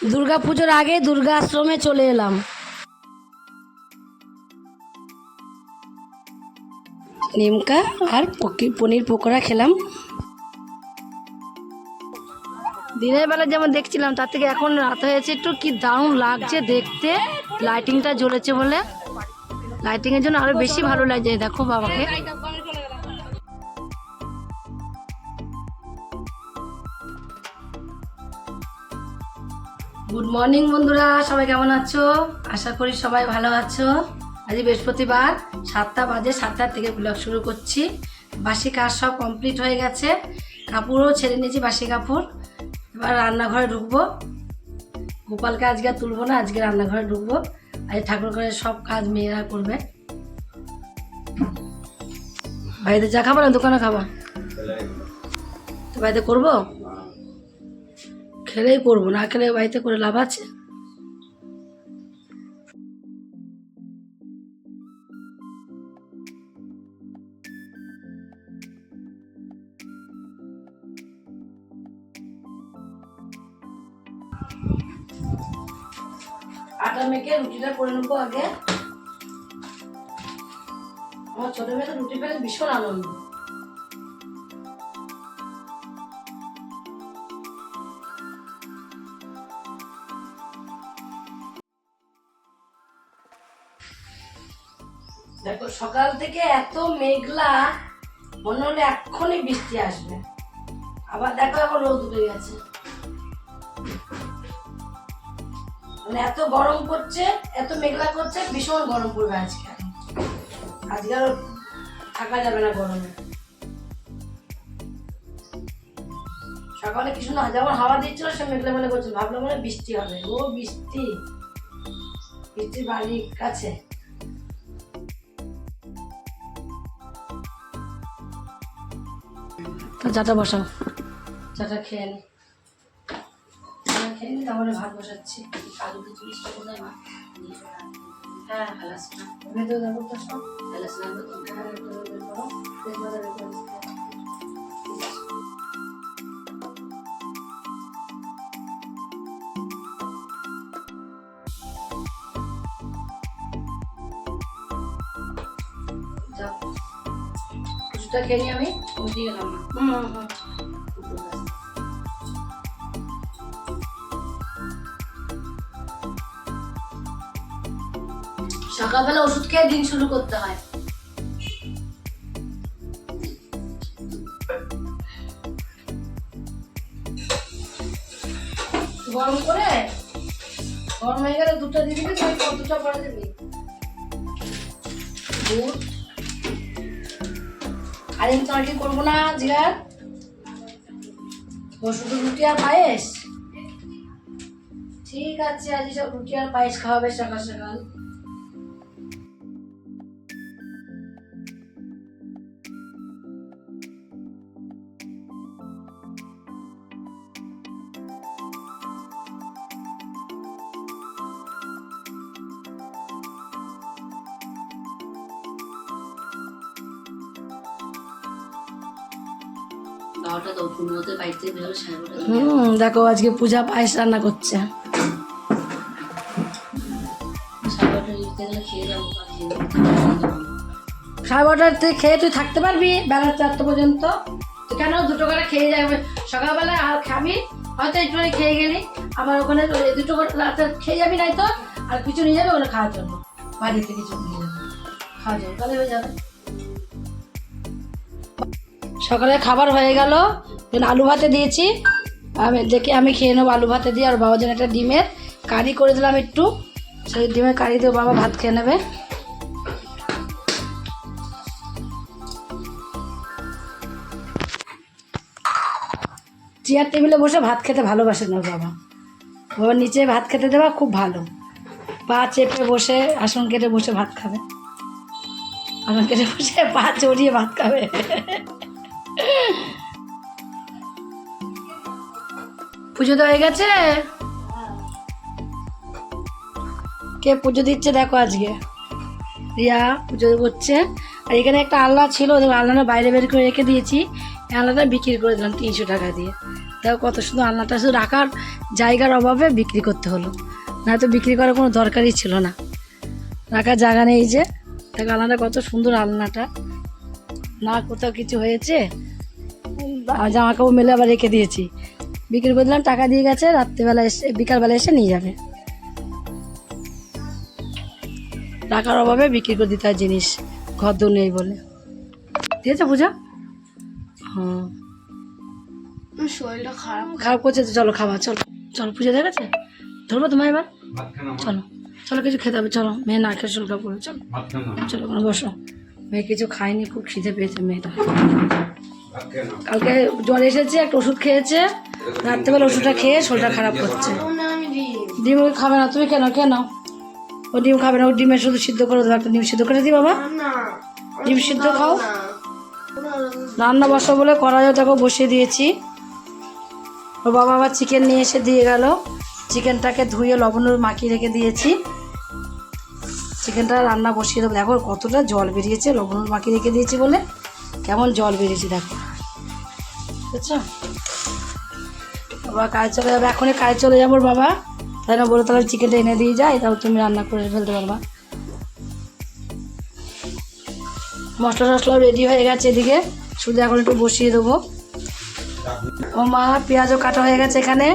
দুর্গা পুজোর আগে দুর্গা আশ্রমে চলে এলাম। নিমকা আর পনির পকোড়া খেলাম। দিনের বেলা যেমন দেখছিলাম, তার থেকে এখন রাত হয়েছে একটু কি দারুণ লাগছে দেখতে। লাইটিংটা জ্বলেছে বলে। লাইটিংয়ের জন্য আরও বেশি ভালো লাগছে, দেখো বাবাকে। গুড মর্নিং বন্ধুরা। সবাই কেমন আছো? আশা করি সবাই ভালো আছো। আজ বৃহস্পতিবার, সাতটা বাজে সাতটার থেকে ব্লগ শুরু করছি। বাসি কাজ সব কমপ্লিট হয়ে গেছে। কাপড়ও ছেড়ে নিয়েছি বাসি কাপড়। এবার রান্নাঘরে ঢুকবো। গোপালকে আজকে আর তুলবো না, আজকে রান্নাঘরে ঢুকবো। আজ ঠাকুর ঘরের সব কাজ মেয়েরা করবে। বাড়িতে যা খাবা না, দোকানে খাবা? তো বাড়িতে করব? খেলেই করব না খেলে বাড়িতে করে লাভ আছে? আটা মেখে রুটিটা করে নেব আগে। আমার ছোট মেয়ে রুটি পেলে ভীষণ আনন্দ। দেখো, সকাল থেকে এত মেঘলা, মনে হলে এক্ষুনি বৃষ্টি আসবে। আবার দেখো, এখন রোদ উঠে গেছে। মানে এত গরম করছে এত মেঘলা করছে, ভীষণ গরম পড়বে আজকে। আজকে আর থাকা যাবে না গরমে। সকালে কিছু না, যেমন হাওয়া দিচ্ছিল, সে মেঘলা মেঘলা করছিল ভাবলাম মনে বৃষ্টি হবে। ও বৃষ্টি। বৃষ্টির বাড়ির কাছে। চাটা বসাও। চাটা খেয়ে নি। চাটা খেয়ে নি ভাত বসাচ্ছি। আলু কিছু হ্যাঁ খালাস না। তো সব। না কিছুটা খেয়ে আমি উঠে গেলাম না হুম হুম সকালবেলা ওষুধ খেয়ে দিন শুরু করতে হয়। গরম করে গরম হয়ে গেলে দুটো দিয়ে দিবি তাই দুটো পরে দিবি। দুধ আর আমি তরকারি করব না জিয়ার ও শুধু রুটি আর পায়েস? ঠিক আছে আজ সব রুটি আর পায়েস খাওয়াবে সকাল সকাল। হুম দেখো আজকে পূজা পায়েস রান্না করছে। সাড়ে যাব যাব বারোটার থেকে খেয়ে তুই থাকতে পারবি বেলা চারটে পর্যন্ত। তুই কেন দুটো করে খেয়ে যাবে? সকালবেলা আর খাবি হয়তো একটু খেয়ে গেলি। আবার ওখানে দুটো করে রাতে খেয়ে যাবি নাই তো আর কিছু নিয়ে যাবে ওখানে খাওয়ার জন্য। বাড়িতে কিছু নিয়ে যাবে। খাওয়ার জন্য তাহলে হয়ে যাবে। সকালে খাবার হয়ে গেল। Then আলু ভাতে দিয়েছি। আমি দেখে, আমি খেয়ে নেব আলু ভাতে দিয়ে, আর বাবার জন্য একটা ডিমের কারি করে দিলাম একটু। সেই ডিমের কারি দিয়ে বাবা ভাত খেয়ে নেবে। চেয়ার টেবিলে বসে ভাত খেতে ভালোবাসে না বাবা। বাবা নিচে ভাত খেতে দেওয়া খুব ভালো। পা চেপে বসে, আসন কেটে বসে ভাত খাবে। আসন কেটে বসে পা চড়িয়ে ভাত খাবে। পুজো তো হয়ে গেছে? কে পুজো দিচ্ছে দেখো আজকে। রিয়া পুজো করছে। আর এখানে একটা আলনা ছিল ওদের আলনাটা বাইরে বের করে রেখে দিয়েছি। আলনাটা বিক্রি করে দিলাম তিনশো টাকা দিয়ে। দেখো কত সুন্দর আলনাটা, শুধু রাখার জায়গার অভাবে বিক্রি করতে হলো। নয়তো বিক্রি করার কোনো দরকারই ছিল না। রাখার জায়গা নেই যে। দেখো আলনাটা কত সুন্দর আলনাটা। না কোথাও কিছু হয়েছে? জামা কাপড় মেলে আবার রেখে দিয়েছি। বিক্রি করে দিলাম টাকা দিয়ে গেছে রাত্রিবেলা এসে বিকালবেলা এসে নিয়ে যাবে। টাকার অভাবে বিক্রি করে দিতে হয় জিনিস ঘর দৌড় নেই বলে। দিয়েছে পূজা? হুম শরীরটা খারাপ। খারাপ করছে তো চলো খাবার চলো চলো পুজো দেখেছে ধরবো তোমার এবার? চলো চলো কিছু খেতে হবে চলো মেয়ে না খেয়ে শুল্কা পড়বে চলো। চলো ওখানে বসো। মেয়ে কিছু খায়নি খুব খিদে পেয়েছে মেয়েটা। কালকে জ্বর এসেছে একটা ওষুধ খেয়েছে রাত্রেবেলা ওষুধটা খেয়ে শরীরটা খারাপ করছে। ডিম খাবে না, তুমি কেন? কেন ও ডিম খাবে না, ও ডিমের শুধু সিদ্ধ করে দেবো একটা ডিম সিদ্ধ করে দিই বাবা। ডিম সিদ্ধ খাও। রান্না বসা বলে কড়াইও দেখো বসিয়ে দিয়েছি। ওর বাবা আবার চিকেন নিয়ে এসে দিয়ে গেল। চিকেনটাকে ধুয়ে লবণ মাখিয়ে রেখে দিয়েছি। চিকেনটা রান্না বসিয়ে দেবো। দেখো কতটা জল বেরিয়েছে, লবণ মাখিয়ে রেখে দিয়েছি বলে। কেমন জল বেরিয়েছে, দেখো। বুঝছ? বাবা, কাজ চলে যাবে। এখনই কাজ চলে যাব বাবা। তাই না বলে তাহলে চিকেনটা এনে দিয়ে যাই তাও তুমি রান্না করে ফেলতে পারবা। মশলা টশলাও রেডি হয়ে গেছে এদিকে। শুধু এখন একটু বসিয়ে দেবো। ও মা, পেঁয়াজও কাটা হয়ে গেছে এখানে।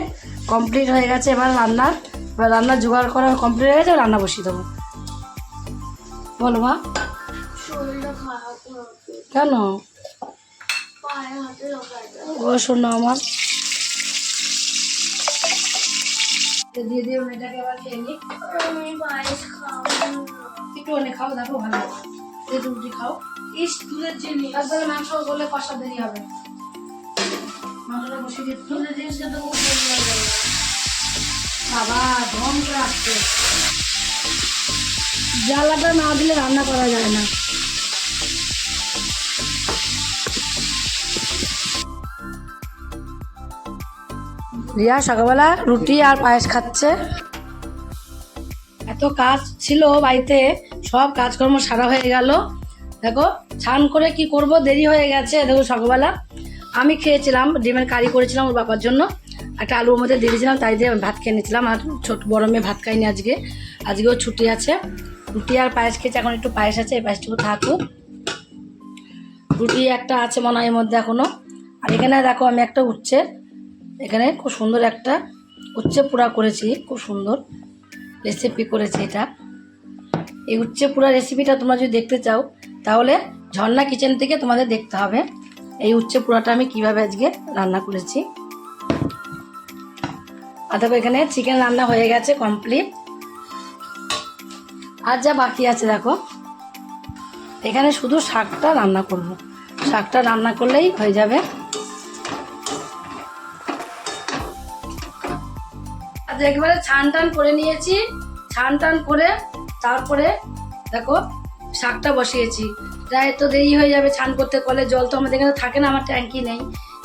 কমপ্লিট হয়ে গেছে এবার রান্নার এবার রান্নার জোগাড় করা কমপ্লিট হয়ে গেছে, রান্না বসিয়ে দেবো। বলো মা। কেন? ও শোনো আমার। দিয়ে দিয়ে মেয়েটাকে আবার খেয়ে নি আমি পায়েস খাব একটু অনেক খাও দেখো ভালো। এই রুটি খাও। ইস দুধের জিনিস। তারপরে মাংস বলে কষা দেরি হবে। মাংসটা বসিয়ে দিয়ে দুধের জিনিসটা তো খুব ভালো লাগে। বাবা আসছে। জ্বালাটা না দিলে রান্না করা যায় না। রিয়া সকালবেলা রুটি আর পায়েস খাচ্ছে। এত কাজ ছিল বাড়িতে, সব কাজকর্ম সারা হয়ে গেল। দেখো ছান করে কি করব, দেরি হয়ে গেছে। দেখো, সকালবেলা আমি খেয়েছিলাম, ডিমের কারি করেছিলাম ওর বাবার জন্য। একটা আলুর মধ্যে দিয়ে দিয়েছিলাম, তাই দিয়ে ভাত খেয়ে নিয়েছিলাম। আর ছোট, বড় মেয়ে ভাত খাইনি আজকে। আজকেও ছুটি আছে। রুটি আর পায়েস খেয়েছে, এখন একটু পায়েস আছে, এই পায়েসটুকু থাকুক। রুটি একটা আছে মনে হয় এর মধ্যে এখনও আর এখানে দেখো, আমি একটা উচ্ছে এখানে খুব সুন্দর একটা উচ্ছে পোড়া করেছি, খুব সুন্দর রেসিপি করেছি এটা। এই উচ্ছে পোড়া রেসিপিটা তোমরা যদি দেখতে চাও, তাহলে ঝর্ণা কিচেন থেকে তোমাদের দেখতে হবে এই উচ্ছে পোড়াটা আমি কীভাবে আজকে রান্না করেছি। দেখো এখানে চিকেন রান্না হয়ে গেছে কমপ্লিট আর যা বাকি আছে দেখো, এখানে শুধু শাকটা রান্না করব। শাকটা রান্না করলেই হয়ে যাবে। একবারে ছান টান করে নিয়েছি, ছান টান করে তারপরে দেখো শাকটা বসিয়েছি। প্রায় তো দেরি হয়ে যাবে ছান করতে, কলের জল তো আমাদের এখানে থাকে না, আমার ট্যাঙ্কি নেই।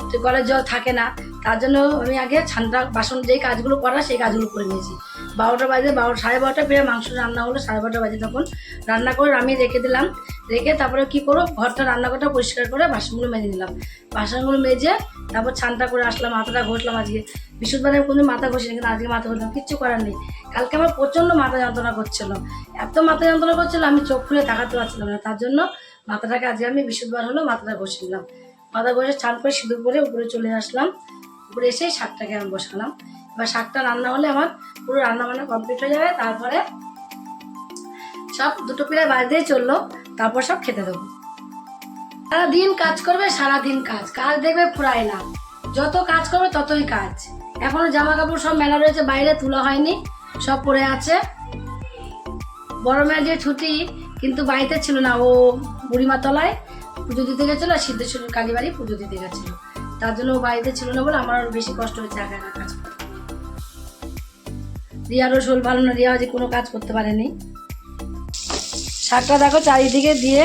তো কলের জল থাকে না, তার জন্য আমি আগে ছানটা, বাসন যেই কাজগুলো করা সেই কাজগুলো করে নিয়েছি। বারোটা বাজে, বারো, সাড়ে বারোটা পেরে মাংস রান্না হলো, সাড়ে বারোটা বাজে তখন রান্না করে আমি রেখে দিলাম। রেখে তারপরে কি করো ঘরটা, রান্নাঘরটা পরিষ্কার করে বাসনগুলো মেজে নিলাম। বাসনগুলো মেজে তারপর ছানটা করে আসলাম মাথাটা ঘষলাম আজকে। বিশুদ্ধবারে কোনো মাথা ঘষিনি, কিন্তু আজকে মাথা ঘষলাম, কিচ্ছু করার নেই। কালকে আমার প্রচণ্ড মাথা যন্ত্রণা করছিল। এত মাথা যন্ত্রণা করছিল, আমি চোখ খুলে তাকাতে পারছিলাম না। তার জন্য মাথাটাকে আজকে আমি বিশুদ্ধবার হলো মাথাটা ঘষে নিলাম। মাথা ঘষে ছান করে সিঁদুর করে উপরে চলে আসলাম। উপরে এসে শাকটাকে আমি বসালাম। এবার শাকটা রান্না হলে আমার পুরো রান্না বান্না কমপ্লিট হয়ে যাবে। তারপরে সব দুটো প্লেয়ার বাজতেই চলল। তারপর সব খেতে দেবো। সারাদিন কাজ করবে, সারাদিন কাজ। কাজ দেখবে ফুরায় না। যত কাজ করবে ততই কাজ। এখনও জামা কাপড় সব মেলা রয়েছে, বাইরে তোলা হয়নি, সব পড়ে আছে। বড় মেয়ের যে ছুটি, কিন্তু বাড়িতে ছিল না। ও বুড়িমা তলায় পুজো দিতে গেছিল, আর সিদ্ধেশ্বরীর কালীবাড়ি পুজো দিতে গেছিল। তার জন্য ও বাড়িতে ছিল না বলে আমার আরও বেশি কষ্ট হয়েছে একা একা কাজ করতে। রিয়ারও শোল ভালো না রিয়া আজ কোনো কাজ করতে পারেনি। শাকটা দেখো চারিদিকে দিয়ে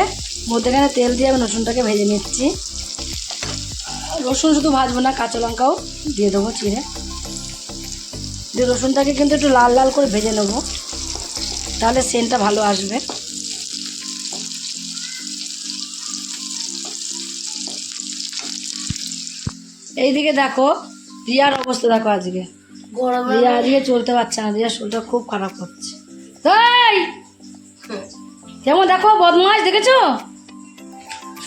মধ্যেখানে তেল দিয়ে আমি রসুনটাকে ভেজে নিচ্ছি। রসুন শুধু ভাজবো না কাঁচা লঙ্কাও দিয়ে দেবো চিড়ে। দিয়ে রসুনটাকে কিন্তু একটু লাল লাল করে ভেজে নেব তাহলে সেন্টটা ভালো আসবে। এইদিকে দেখো রিয়ার অবস্থা দেখো আজকে। গরমে রিয়া আজকে চলতে পারছে না রিয়ার শরীরটা খুব খারাপ করছে এই! যেমন দেখো বদমাস দেখেছ?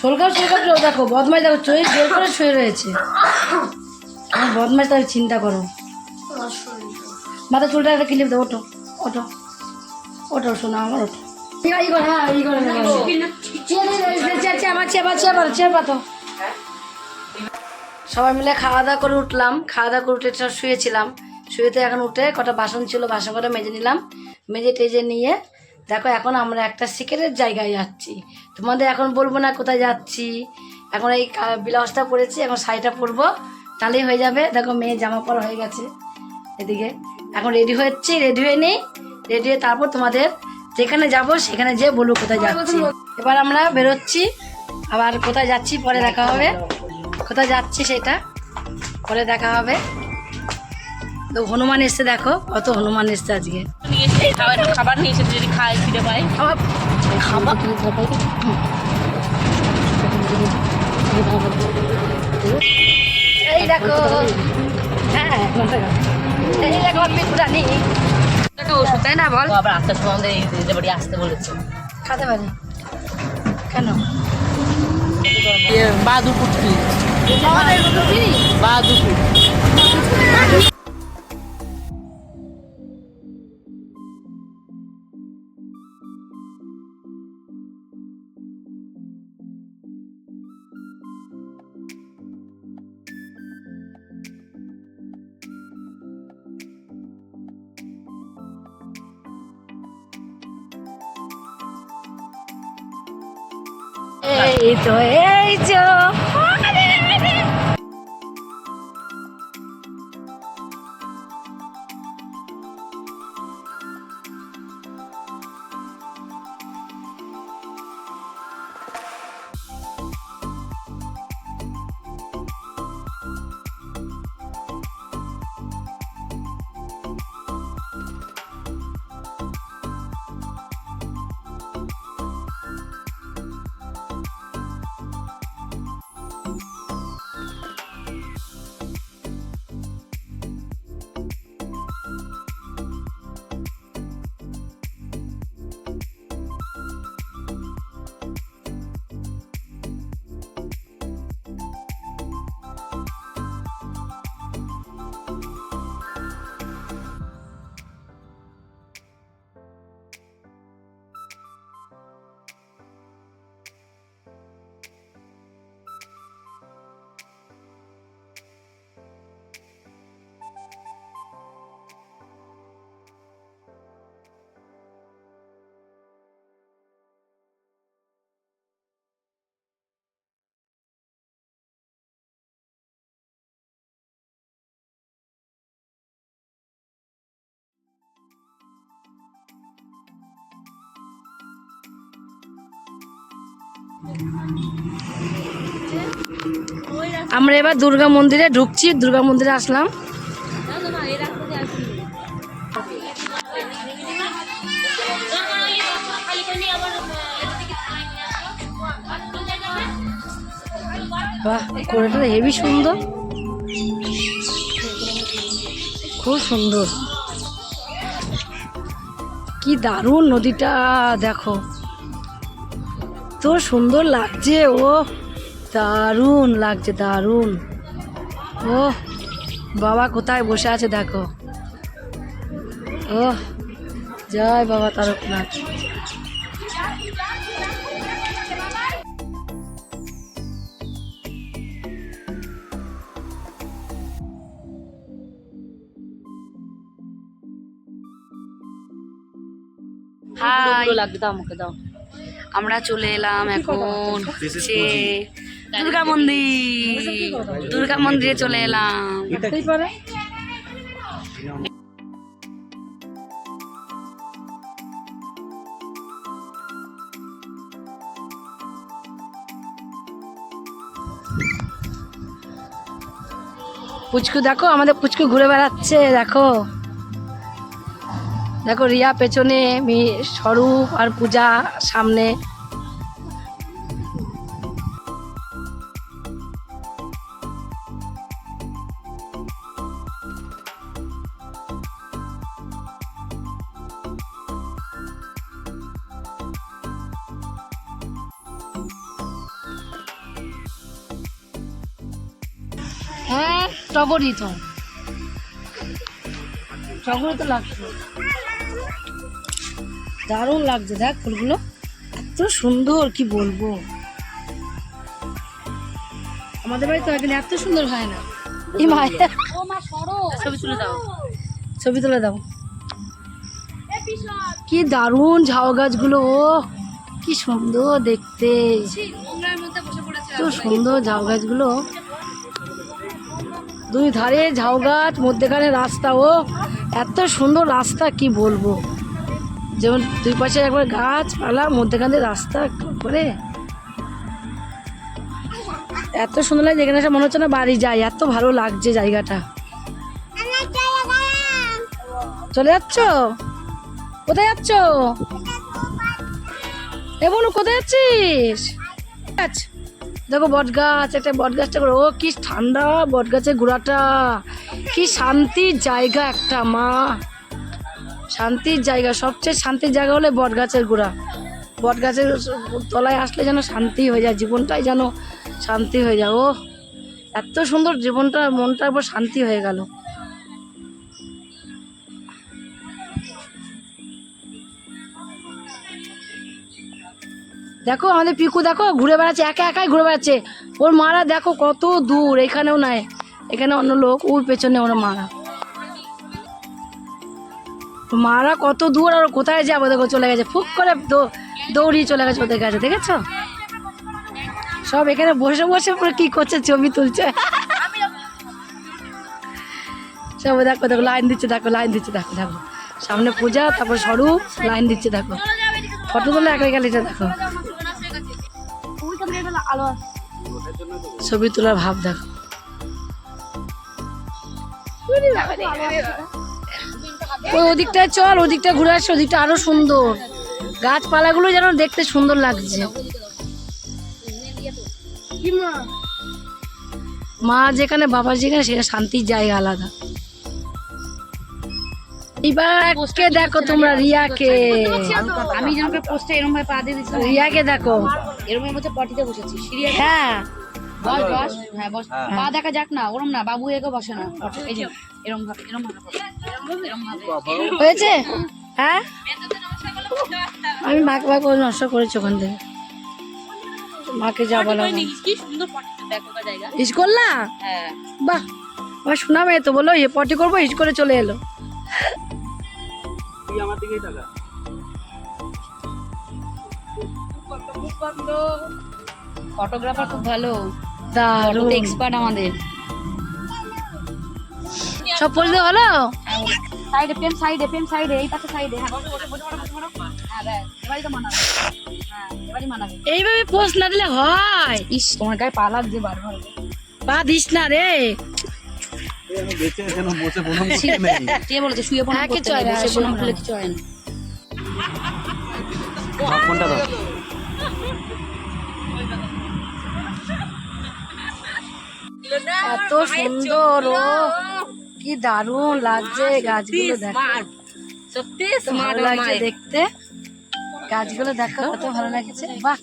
সলকাপ চোখ দেখো বদমাস দেখো চোখ বের করে শুয়ে রয়েছে। বদমাস তাহলে চিন্তা করো। মাথা চুলটা একটা ক্লিপ দেবো ওটো ওটো ওটো শোনা আমার ওটো হ্যাঁ তো সবাই মিলে খাওয়া দাওয়া করে উঠলাম। খাওয়া দাওয়া করে উঠে সব শুয়েছিলাম। শুয়েতে এখন উঠে কটা বাসন ছিল, বাসন কটা মেজে নিলাম। মেজে টেজে নিয়ে দেখো এখন আমরা একটা সিকেরের জায়গায় যাচ্ছি। তোমাদের এখন বলব না কোথায় যাচ্ছি। এখন এই ব্লাউজটা পরেছি এখন শাড়িটা পরবো। তাহলেই হয়ে যাবে। দেখো মেয়ে জামা পরা হয়ে গেছে এদিকে। এখন রেডি হচ্ছি রেডি হয়ে নেই রেডি হয়ে তারপর তোমাদের যেখানে যাব সেখানে যেয়ে বলব কোথায় যাচ্ছি। এবার আমরা বেরোচ্ছি। আবার কোথায় যাচ্ছি পরে দেখা হবে। কোথায় যাচ্ছি সেটা পরে দেখা হবে। তো হনুমান এসছে দেখো কত হনুমান এসছে আজকে। খাবার খাবার নিয়েছে যদি খায় ফিরে পাই খাবার এই দেখো হ্যাঁ এই দেখো আমি ওষুধ। তাই না বল। তো আবার আস্তে সময় আমাদের বাড়ি আসতে বলেছে। খাতে পারি। কেন? বাহাদুরপুর থেকে এই তো এই তো। আমরা এবার দুর্গা মন্দিরে ঢুকছি, দুর্গা মন্দিরে আসলাম। বাহ হেভি সুন্দর। খুব সুন্দর। কি দারুণ নদীটা, দেখো। তো সুন্দর লাগছে ও দারুণ লাগছে দারুণ। ও বাবা কোথায় বসে আছে দেখো। ও জয় বাবা তারকনাথ। হাই ভালো লাগবে দাও আমাকে দাও। আমরা চলে এলাম এখন হচ্ছে দুর্গা মন্দির। দুর্গা মন্দিরে চলে এলাম। পুচকু দেখো আমাদের পুচকু ঘুরে বেড়াচ্ছে দেখো। দেখো রিয়া পেছনে স্বরূপ আর পূজা সামনে। হ্যাঁ টগরই তো। টগরই তো লাগছে। দারুণ লাগছে দেখ ফুলগুলো। এত সুন্দর কি বলব? আমাদের বাড়িতে একদিন এত সুন্দর হয় না। ছবি তুলে দাও। ছবি তুলে দাও। কি দারুণ ঝাউ গাছগুলো ও কি সুন্দর দেখতে। তো সুন্দর ঝাউ গাছগুলো। দুই ধারে ঝাউ গাছ মধ্যেখানে রাস্তা ও এত সুন্দর রাস্তা কি বলব? যেমন দুই পাশে একবার গাছপালা, মধ্যেখান মধ্যেখানে রাস্তা করে এত সুন্দর লাগে যেখানে এসে মনে হচ্ছে না বাড়ি যাই, এত ভালো লাগছে জায়গাটা। চলে যাচ্ছ? কোথায় যাচ্ছ? এবং কোথায় যাচ্ছিস? আচ্ছা দেখো বট গাছ একটা বট গাছটা করে ও, কি ঠান্ডা বট গাছের গোড়াটা। কি শান্তির জায়গা একটা, মা। শান্তির জায়গা, সবচেয়ে শান্তির জায়গা হলে বট গাছের গোড়া। বট গাছের তলায় আসলে যেন শান্তি হয়ে যায়, জীবনটাই যেন শান্তি হয়ে যায়। ও এত সুন্দর জীবনটা, মনটা একবার শান্তি হয়ে গেল। দেখো আমাদের পিকু, দেখো, ঘুরে বেড়াচ্ছে, একা একাই ঘুরে বেড়াচ্ছে। ওর মারা দেখো কত দূর, এখানেও নাই। এখানে অন্য লোক, ওর পেছনে ওর মারা। ওর মারা কত দূর আর কোথায় যাব? দেখো, চলে গেছে। ফুক করে দৌড়িয়ে চলে গেছে ওদের কাছে, দেখেছ? সব এখানে বসে বসে পুরো কি করছে, ছবি তুলছে। সব দেখো দেখো, লাইন দিচ্ছে, দেখো, লাইন দিচ্ছে, দেখো দেখো। সামনে পূজা, তারপর স্বরূপ, লাইন দিচ্ছে, দেখো। ফটো তোলা একা গেলিটা দেখো। ছবি তোলার ভাব দেখো। ওই ওদিকটায় চল ওদিকটা ঘুরে আসছে ওদিকটা আরও সুন্দর। গাছপালাগুলো যেন দেখতে সুন্দর লাগছে। মা যেখানে বাবা যেখানে সেটা শান্তির জায়গা আলাদা। এবার কে দেখো তোমরা? রিয়াকে। আমি যেন পোস্টে এরকম ভাবে পা দিয়ে দিচ্ছি রিয়াকে দেখো। এরকম হচ্ছে পটিতে বসেছি সিরিয়াস হ্যাঁ। বস বস। হ্যাঁ বস। পা দেখা যাক না ওরম না। বাবু একে বসে না। এই যে এরম ভাবে এরম ভাবে। হয়েছে? হ্যাঁ? আমি মাকে মা করে নষ্ট করেছি ওখান থেকে। মাকে যা বলা ইস করলা বাহ আমার শোনা মেয়ে তো বলো এ পটি করব ইস করে চলে এলো। ফটোগ্রাফার খুব ভালো। দারুণ। এক্সপার্ট আমাদের। সব পরিতে ভালো সাইডে পেন সাইডে পেন সাইডে এই পাশে সাইডে হ্যাঁ বসো হ্যাঁ হ্যাঁ এইভাবে পোস্ট না দিলে হয়। ইস তোমার গায়ে পা লাগছে বারবার। পা দিস না রে। কে বলেছে? শুয়ে হ্যাঁ, করতে কিছু হয় না, কিছু হয় না ফোনটা দাও। এত সুন্দর ও। কি দারুণ লাগছে গাছগুলো দেখো। সত্যি ভালো লাগছে দেখতে। গাছগুলো দেখো কত ভালো লাগছে। বাহ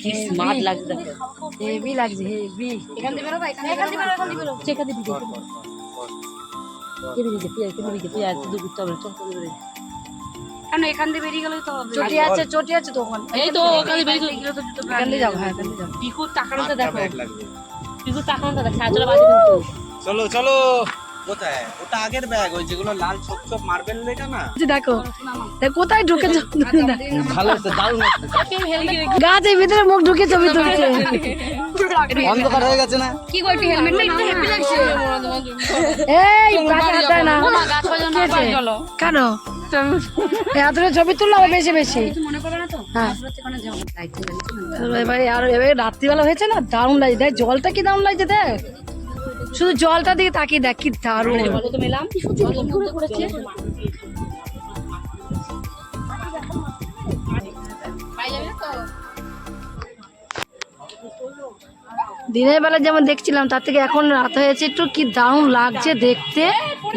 কি স্মার্ট লাগছে হেভি লাগছে হেভি। এখান থেকে বেরোবা এখান থেকে এখান থেকে ঘুরতে হবে চল কেন এখান দিয়ে বেরিয়ে গেলে তো হবে? চটি আছে চটি আছে তো ওখানে। এই তো ওখানে বেরিয়ে গেলে তো দুটো এখান দিয়ে যাব হ্যাঁ এখান দিয়ে যাব। পিকুর টাকানোটা দেখো। পিকুর টাকানোটা দেখ সাজলা বাজে কিন্তু। চলো চলো। কোথায়? ওটা আগের ব্যাগ ওই যেগুলো লাল ছোপ ছোপ মার্বেল লেখা না? দেখো দেখো, কোথায় ঢুকে ভালো দারুণ গাছের ভিতরে মুখ ঢুকে ছবি তুলছে। অন্ধকার হয়ে গেছে না? কি গো একটু হেলমেট না হেভি লাগছে। এই গাছে হাত দেয় না। গাছ বাজানো কি চলো কেন? এই ছবি তুললাম বেশি বেশি। মনে করবে না তো? হ্যাঁ। এবারে আর এবারে রাত্রিবেলা হয়েছে না? দারুণ লাগছে। দেখ জলটা কি দারুণ লাগছে দেখ। শুধু জলটা দিকে তাকিয়ে দেখ কি দারুণ। দিনের বেলা যেমন দেখছিলাম তার থেকে এখন রাত হয়েছে একটু কি দারুণ লাগছে দেখতে।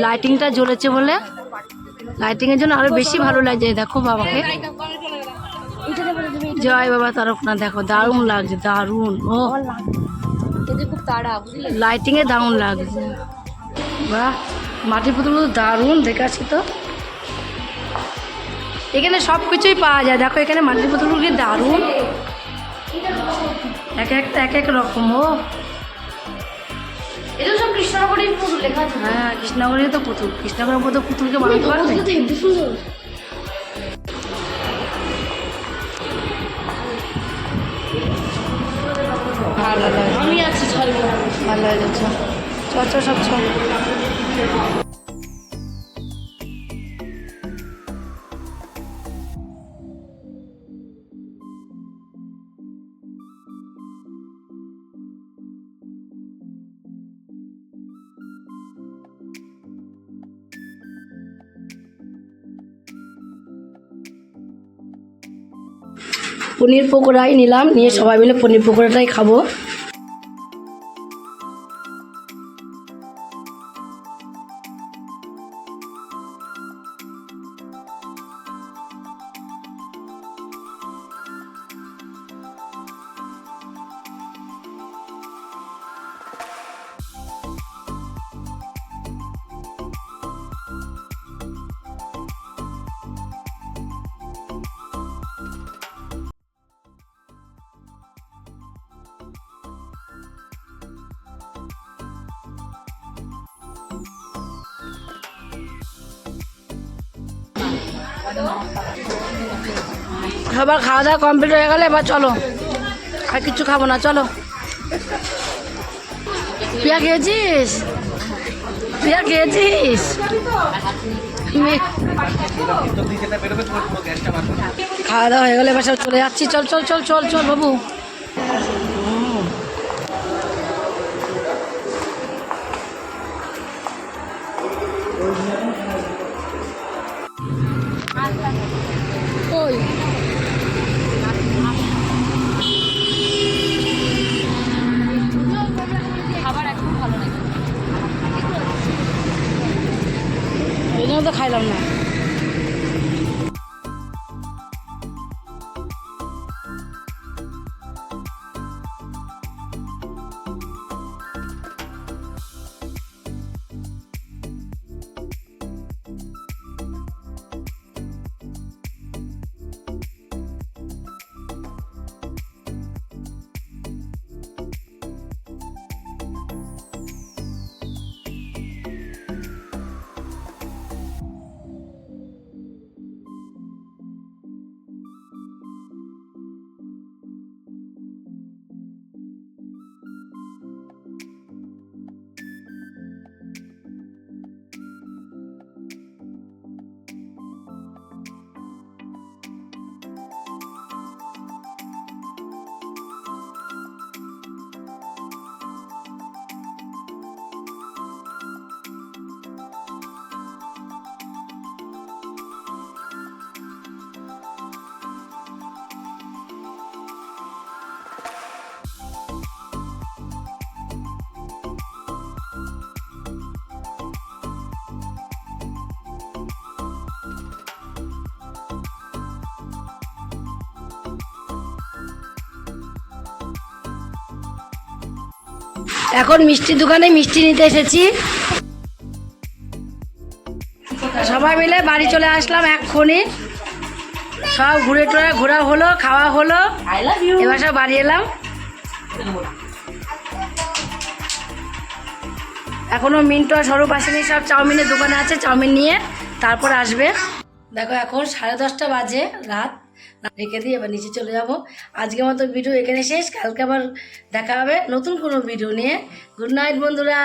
লাইটিংটা জ্বলেছে বলে। লাইটিং এর জন্য আরও বেশি ভালো লাগছে দেখো বাবাকে। জয় বাবা তারক না দেখো দারুণ লাগছে দারুণ। ও এদের খুব তাড়া বুঝলে? লাইটিং এ দারুণ লাগছে। বাহ মাটির পুতুলগুলো দারুণ দেখে আসি তো। এখানে সব কিছুই পাওয়া যায়। দেখো এখানে মাটির পুতুলগুলো দারুণ। এক একটা এক এক রকম ও। হ্যাঁ কৃষ্ণনগরের তো পুতুল। কৃষ্ণনগরের মতো পুতুলকে বানাতে পারবে আমি ভালো হয়ে সব পনির পকোড়াই নিলাম নিয়ে সবাই মিলে পনির পকোড়াটাই খাব। সবার খাওয়া দাওয়া কমপ্লিট হয়ে গেলে এবার চলো। আর কিছু খাব না, চলো। পিয়া খেয়েছিস? পিয়া খেয়েছিস? খাওয়া দাওয়া হয়ে গেলে এবার চলে যাচ্ছি। চল চল চল চল চল, বাবু। এখন মিষ্টির দোকানে মিষ্টি নিতে এসেছি। সবাই মিলে বাড়ি চলে আসলাম এক্ষুনি। সব ঘুরে টুরে ঘোরা হলো, খাওয়া হলো। এবার সব বাড়ি এলাম। এখনও মিন্টু আর স্বরূপ আসেনি, সব চাউমিনের দোকানে আছে, চাউমিন নিয়ে তারপর আসবে। দেখো এখন সাড়ে দশটা বাজে, রাত। রেখে দিয়ে এবার নিচে চলে যাব। আজকে মতো ভিডিও এখানে শেষ। কালকে আবার দেখা হবে নতুন কোনো ভিডিও নিয়ে। গুড নাইট বন্ধুরা।